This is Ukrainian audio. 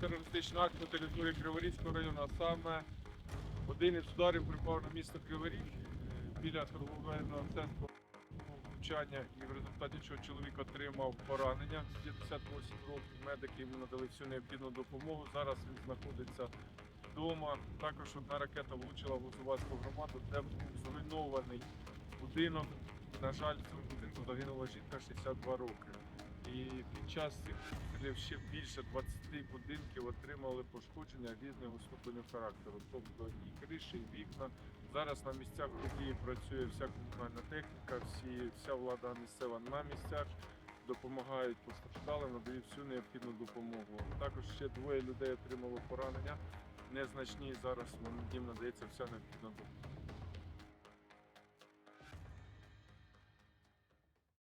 терористичний акт на території Криворізького району, а саме один із ударів припав на місто Кривий Ріг е, біля торговельного центру влучання, і в результаті чого чоловік отримав поранення 58 років. Медики йому надали всю необхідну допомогу. Зараз він знаходиться вдома. Також одна ракета влучила в Лозувацьку громаду, де був зруйнований будинок. На жаль, в цьому будинку загинула жінка 62 роки. І під час цих обстрілів ще більше 20 будинків отримали пошкодження різного ступеню характеру, тобто і криші, і вікна. Зараз на місцях події працює вся комунальна техніка, всі, вся влада місцева на місцях, допомагають постраждалим, надають всю необхідну допомогу. Також ще двоє людей отримали поранення незначні. Зараз їм надається вся необхідна допомога.